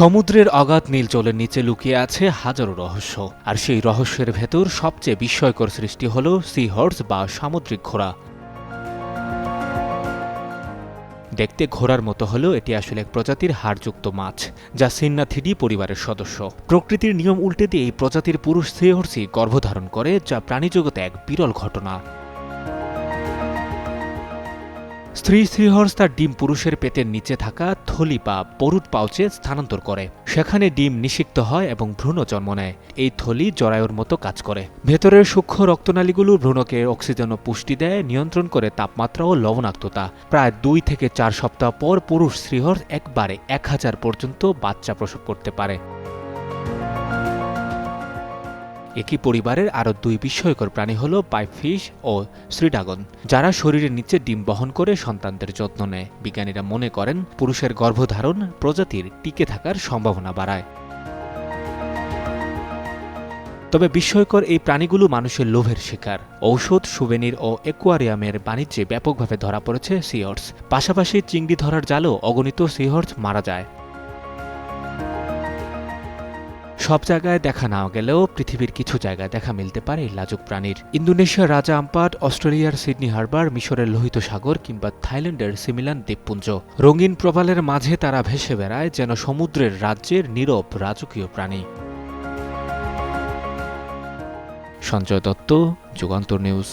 সমুদ্রের অগাধ নীল জলের নিচে লুকিয়ে আছে হাজারো রহস্য। আর সেই রহস্যের ভেতর সবচেয়ে বিস্ময়কর সৃষ্টি হল সি হর্স বা সামুদ্রিক ঘোড়া। দেখতে ঘোড়ার মতো হলেও এটি আসলে এক প্রজাতির হাড়যুক্ত মাছ, যা সিন্নাথিডি পরিবারের সদস্য। প্রকৃতির নিয়ম উল্টে দিয়ে এই প্রজাতির পুরুষ সিহর্সি গর্ভধারণ করে, যা প্রাণীজগতে এক বিরল ঘটনা। স্ত্রী শ্রীহর্ষ তার ডিম পুরুষের পেটের নিচে থাকা থলি বা পরুট পাউচে স্থানান্তর করে। সেখানে ডিম নিষিক্ত হয় এবং ভ্রূণ জন্ম নেয়। এই থলি জরায়ুর মতো কাজ করে। ভেতরের সূক্ষ্ম রক্তনালীগুলো ভ্রূণকে অক্সিজেন ও পুষ্টি দেয়, নিয়ন্ত্রণ করে তাপমাত্রা ও লবণাক্ততা। প্রায় দুই থেকে চার সপ্তাহ পর পুরুষ শ্রীহর্ষ একবারে এক হাজার পর্যন্ত বাচ্চা প্রসব করতে পারে। একই পরিবারের আরও দুই বিস্ময়কর প্রাণী হল পাইপফিশ ও শ্রীডাগন যারা শরীরের নিচে ডিম বহন করে সন্তানদের যত্ন নেয়। বিজ্ঞানীরা মনে করেন, পুরুষের গর্ভধারণ প্রজাতির টিকে থাকার সম্ভাবনা বাড়ায়। তবে বিস্ময়কর এই প্রাণীগুলো মানুষের লোভের শিকার। ঔষধ সুবেনির ও একুয়ারিয়ামের বাণিজ্যে ব্যাপকভাবে ধরা পড়েছে সিহর্স পাশাপাশি চিংড়ি ধরার জালেও অগণিত সিহর্স মারা যায়। সব জায়গায় দেখা না গেলেও পৃথিবীর কিছু জায়গায় দেখা মিলতে পারে এই লাজুক প্রাণীর। ইন্দোনেশিয়ার রাজা আম্পাট অস্ট্রেলিয়ার সিডনি হারবার, মিশরের লোহিত সাগর কিংবা থাইল্যান্ডের সিমিলান দ্বীপপুঞ্জ। রঙিন প্রবালের মাঝে তারা ভেসে বেড়ায় যেন সমুদ্রের রাজ্যের নীরব রাজকীয় প্রাণী। সঞ্জয় দত্ত, যুগান্তর নিউজ।